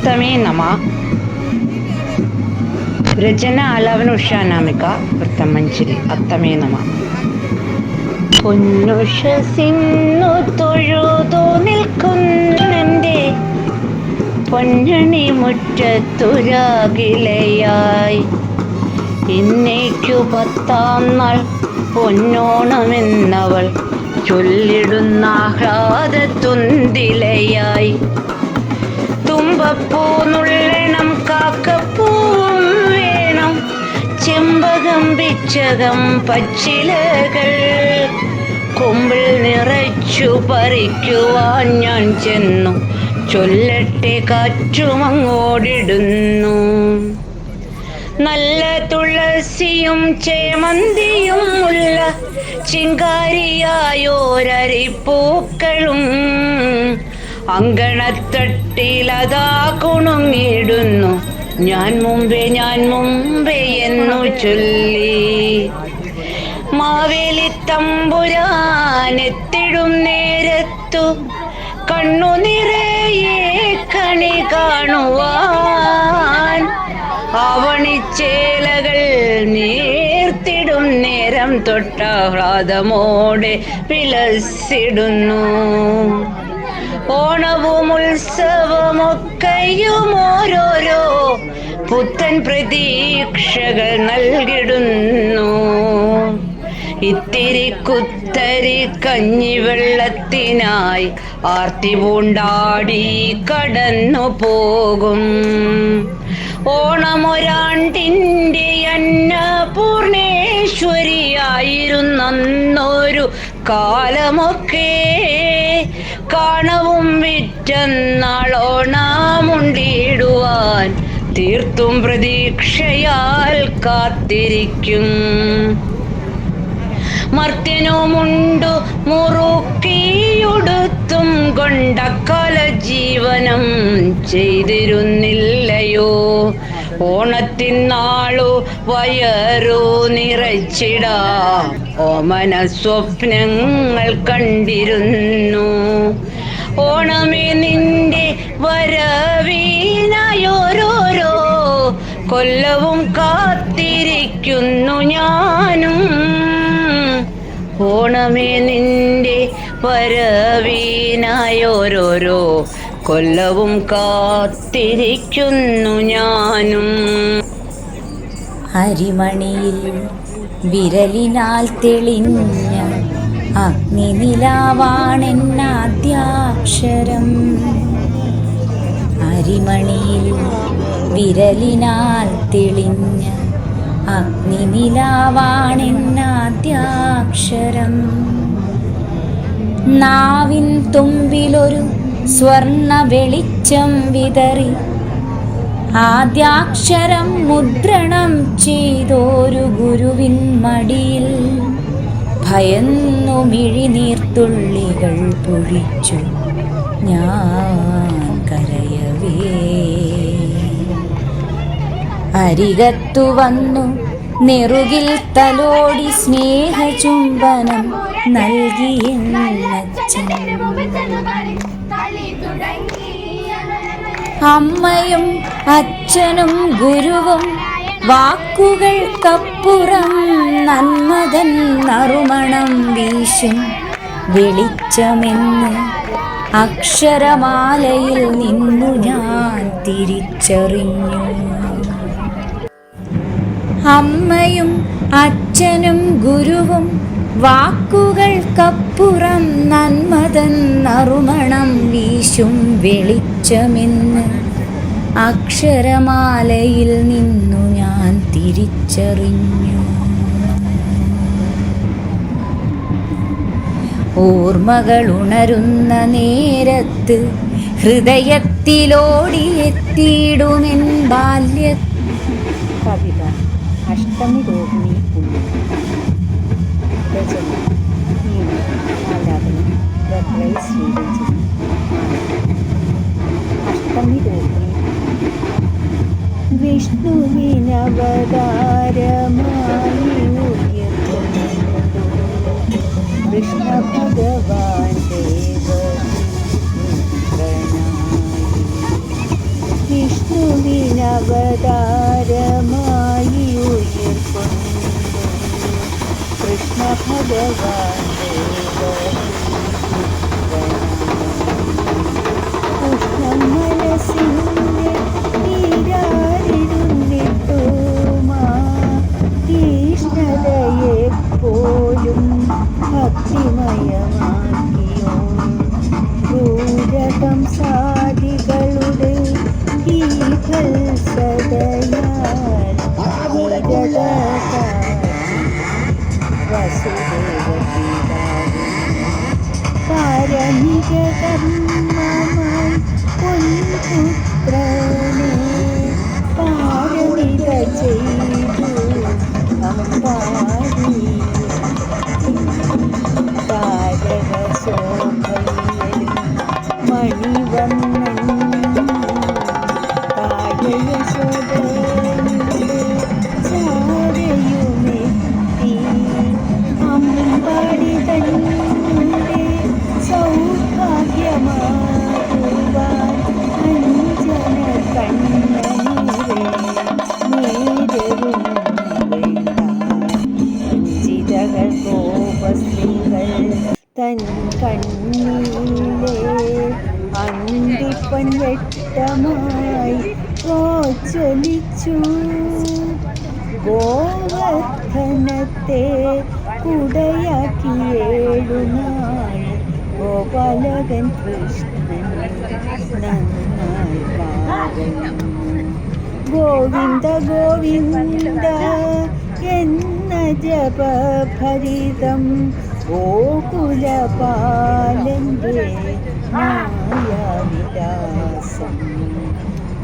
അത്തമേ നമ. രചന ആലാപന ഉഷാനാമിക വൃത്തമഞ്ചരി അത്തമേ നമ. പൊന്നുഷസിന്നു തൊഴുതു നിൽക്കുന്നെന്റെ പൊന്നണി മുറ്റത്തുരാകിലയായി. ഇന്നേക്കു പത്താം നാൾ പൊന്നോണമെന്നവൾ ചൊല്ലിടുന്ന ആഹ്ലാദത്തുന്തിലയായി. തുമ്പപ്പൂ നുള്ളണം കാക്കപ്പൂവും വേണം. ചെമ്പകം പിച്ചകം പച്ചിലകൾ കൊമ്പിൽ നിറച്ചു പറിക്കുവാൻ ഞാൻ ചെന്നു. ചൊല്ലട്ടെ കാറ്റുമങ്ങോടിടുന്നു. നല്ല തുളസിയും ചേമന്തിയും ഉള്ള ചിങ്കാരിയായോരരിപ്പൂക്കളും അങ്കണത്തട്ടിലതാ കുണുങ്ങിടുന്നു ഞാൻ മുമ്പേ ഞാൻ മുമ്പേ എന്നു ചൊല്ലി. മാവേലി തമ്പുരാനെത്തിടും നേരത്തു കണ്ണു നിറയെ കണി കാണുവാൻ. അവണിച്ചേലകൾ നീർത്തിടും നേരം തൊട്ടാഹ്ലാദമോടെ വിലസിടുന്നു. ഓണവും ഉത്സവമൊക്കെയും ഓരോരോ പുത്തൻ പ്രതീക്ഷകൾ നൽകിടുന്നു. ഇത്തിരി കുത്തരി കഞ്ഞിവെള്ളത്തിനായി ആർത്തി പൂണ്ടാടി കടന്നു പോകും. ഓണമൊരാണ്ടിന്റെ അന്നപൂർണേശ്വരിയായിരുന്നൊരു കാലമൊക്കെ കാണവും വിറ്റന്നാളോണാമുണ്ടിടുവാൻ തീർത്തും പ്രതീക്ഷയാൽ കാത്തിരിക്കും. മർത്യനുമുണ്ടു മുറുക്കിയുടുത്തും കൊണ്ടക്കാല ജീവനം ചെയ്തിരുന്നില്ലയോ? ഓണത്തിനാളു വയറു നിറച്ചിടാം. ഓമന സ്വപ്നങ്ങൾ കണ്ടിരുന്നു. ഓണമേ നിന്റെ വരവീനായോരോരോ കൊല്ലവും കാത്തിരിക്കുന്നു ഞാനും. ഓണമേ നിന്റെ വരവീനായോരോരോ കൊല്ലവും കാത്തിരിക്കുന്നു ഞാനും. അരിമണിയിൽ വിരലിനാൽ തെളിഞ്ഞ അഗ്നി നിലാവാണെന്നാദ്യാക്ഷരം അരിമണിയിൽ വിരലിനാൽ തെളിഞ്ഞ അഗ്നി നിലാവാണെന്നാദ്യാക്ഷരം നാവിൻ തുമ്പിലൊരു സ്വർണ വെളിച്ചം വിതറി. ആദ്യാക്ഷരം മുദ്രണം ചെയ്തോരു ഗുരുവിൻ മടിയിൽ ഭയന്നു മിഴിനീർത്തുള്ളികൾ പൊഴിച്ചു. ഞാൻ കരയവേ. അരികത്തു വന്നു നെറുകിൽ തലോടി സ്നേഹചുംബനം നൽകിയെന്നച്ഛൻ അമ്മയും അച്ഛനും ഗുരുവും വാക്കുകൾക്കപ്പുറം നന്മതൻ നറുമണം വീശും വെളിച്ചമെന്ന് അക്ഷരമാലയിൽ നിന്നു ഞാൻ തിരിച്ചറിഞ്ഞു. അമ്മയും അച്ഛനും ഗുരുവും വാക്കുകൾക്കപ്പുറം നന്മതൻ നറുമണം വീശും വെളിച്ചമെന്ന്. അക്ഷരമാലയിൽ നിന്നു ഞാൻ തിരിച്ചറിഞ്ഞു. ഓർമ്മകൾ ഉണരുന്ന നേരത്ത് ഹൃദയത്തിലോടിയെത്തിയിടുമെൻ ബാല്യ കവിത. അഷ്ടമി രോഹിണി വിഷ്ണുവിനവതാരമായി കൃഷ്ണ ഭഗവാൻ ദേവ വിഷ്ണുവിനവതാരമായി ഉയർക്കൊണ്ടു കൃഷ്ണ ഭഗവാൻ hmm ഗോവർദ്ധനത്തെ കുടയാക്കിയേഴുനാൾ ഗോപാലകൻ കൃഷ്ണൻ നന്നായി ഗോവിന്ദ ഗോവിന്ദ എന്ന ജപഭരിതം ഗോകുലപാലന്റെ മായാവിലാസം.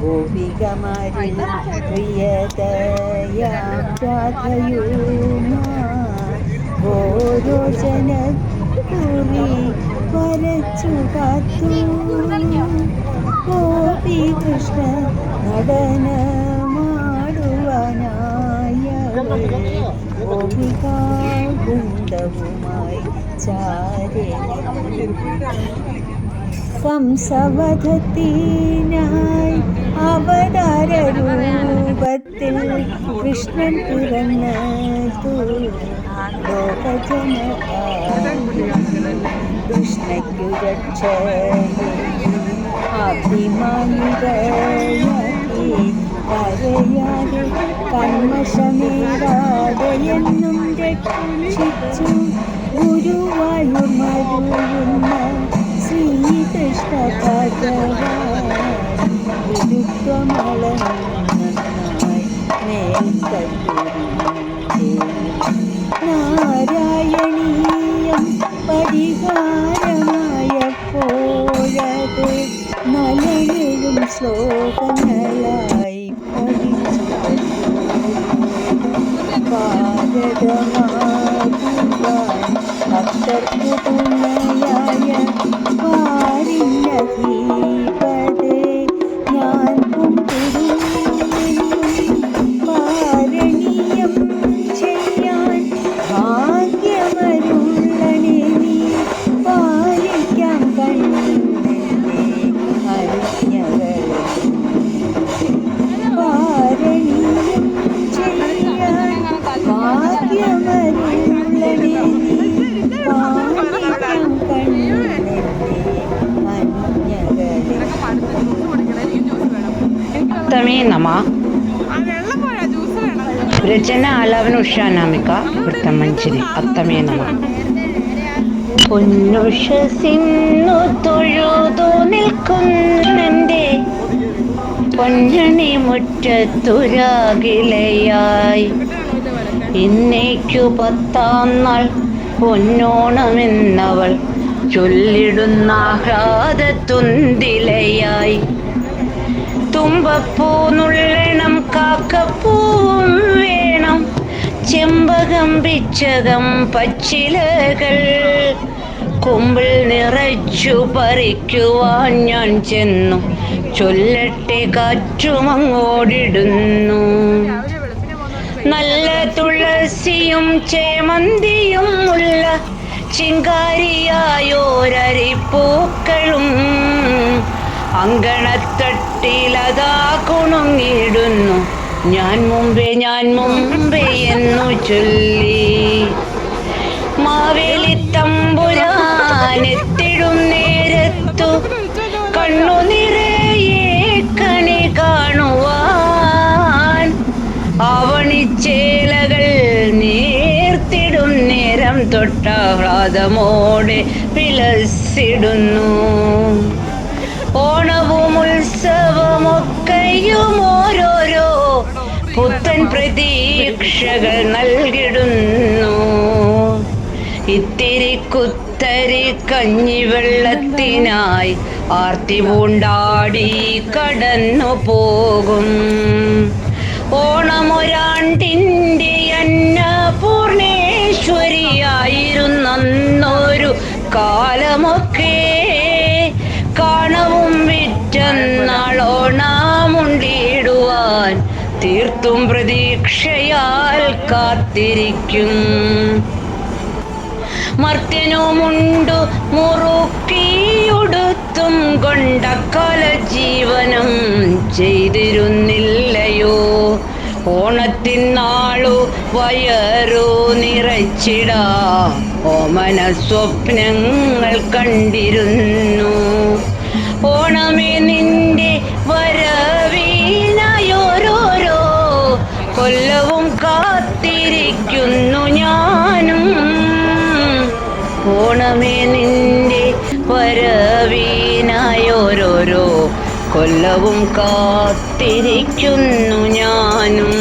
ഗോപികമാരിൽ പ്രിയതയാം രാധയുമാ ഗോരോചന കുറി വരച്ചു കാത്തു. ഗോപി കൃഷ്ണ നടനമാടുവാനായ ഗോപികാവൃന്ദവുമായി ചാരേ കംസവധത്തിനായി അവതാരൂപത്തിൽ കൃഷ്ണൻ പിറന്നതു കൃഷ്ണയ്ക്കു രക്ഷ. അഭിമാനിതയാക്കി കരയാതെ കന്മഷമേറാതെ എന്നും രക്ഷിച്ചു. ഗുരുവായൂർ മരുന്ന ശ്രീകൃഷ്ണ നാരായണീയം പരിഹാരമായപ്പോഴത് നലകളും ശ്ലോകങ്ങളായി പഠിച്ചു ഭാരതമാകുവാൻ നമ. രചന ഉഷാനാമിക വൃത്തമഞ്ചരി അത്തമേ നമ. പൊന്നുഷസിന്നു തൊഴുതു നിൽക്കുന്നെന്റെ പൊന്നണി മുറ്റത്തുരാകിലയായി. ഇന്നേക്കു പത്താം നാൾ പൊന്നോണമെന്നവൾ ചൊല്ലിടുന്ന ആഹ്ലാദത്തുന്തിലയായി. തുമ്പപ്പൂ നുള്ളണം കാക്കപ്പൂവും വേണം. ചെമ്പകം പിച്ചകം പച്ചിലകൾ കുമ്പിൾ നിറച്ചു പറിക്കുവാൻ ഞാൻ ചെന്നു. ചൊല്ലട്ടെ കാറ്റുമങ്ങോടിടുന്നു. നല്ല തുളസിയും ചേമന്തിയും ഉള്ള ചിങ്കാരിയായോരരിപ്പൂക്കളും അങ്കണത്തട്ടിലതാ കുണുങ്ങിടുന്നു ഞാൻ മുമ്പേ ഞാൻ മുമ്പേ എന്നു ചൊല്ലി. മാവേലി തമ്പുരാനെത്തിടും നേരത്തു കണ്ണു നിറയെ കണി കാണുവാൻ. അവണിച്ചേലകൾ നേർത്തിടും നേരം തൊട്ടാഹ്ലാദമോടെ വിലസിടുന്നു. ഉത്സവമൊക്കെയും ഓരോരോ പുത്തൻ പ്രതീക്ഷകൾ നൽകിടുന്നു. ഇത്തിരി കുത്തരി കഞ്ഞിവെള്ളത്തിനായി ആർത്തി പൂണ്ടാടി കടന്നു പോകും. ഓണമൊരാണ്ടിന്റെ അന്നപൂർണേശ്വരിയായിരുന്നൊരു കാലമൊക്കെ വിറ്റന്നാളോണമുണ്ടിടുവാൻ തീർത്തും പ്രതീക്ഷയാൽ കാത്തിരിക്കും. മർത്യനുമുണ്ടു മുറുക്കിയുടുത്തും കൊണ്ടക്കാല ജീവനം ചെയ്തിരുന്നില്ലയോ? ഓണത്തിൻ നാളു വയറു നിറച്ചിടാ. ഓമന സ്വപ്നങ്ങൾ കണ്ടിരുന്നു. ഓണമേ നിന്റെ വരവീനായോരോരോ കൊല്ലവും കാത്തിരിക്കുന്നു ഞാനും. ഓണമേ നിന്റെ വരവീനായോരോരോ കൊല്ലവും കാത്തിരിക്കുന്നു ഞാനും.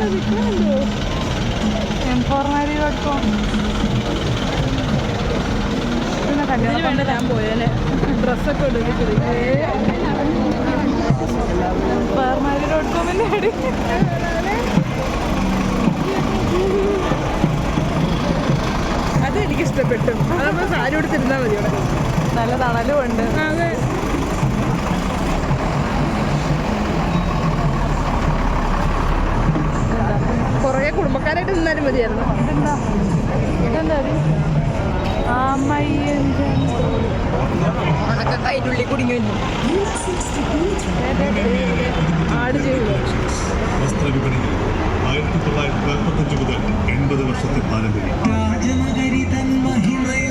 ചേട്ടനാണെങ്കിൽ ചേച്ചിയല്ല നിൽക്കുന്നുണ്ടോ എം ഫോർമാരി ഡോട്ട് കോം വേണ്ട ഞാൻ ഡ്രസ്സൊക്കെ ഡോട്ട് കോമിന്റെ അടി. അത് അതപ്പോൾ സാരി കൊടുത്തിരുന്നാൽ മതി അവിടെ. നല്ല തണലും ഉണ്ട്. അതെ. നിന്നാലും മതിയായിരുന്നു. ഇതെന്താ? കുടുങ്ങി വരുന്നു ആട് വസ്ത്രവിപണിയിൽ ആയിരത്തി തൊള്ളായിരത്തി നാൽപ്പത്തഞ്ച് മുതൽ എൺപത് വർഷത്തെ പാരമ്പര്യം രാജനഗരി തൻ മഹിമയ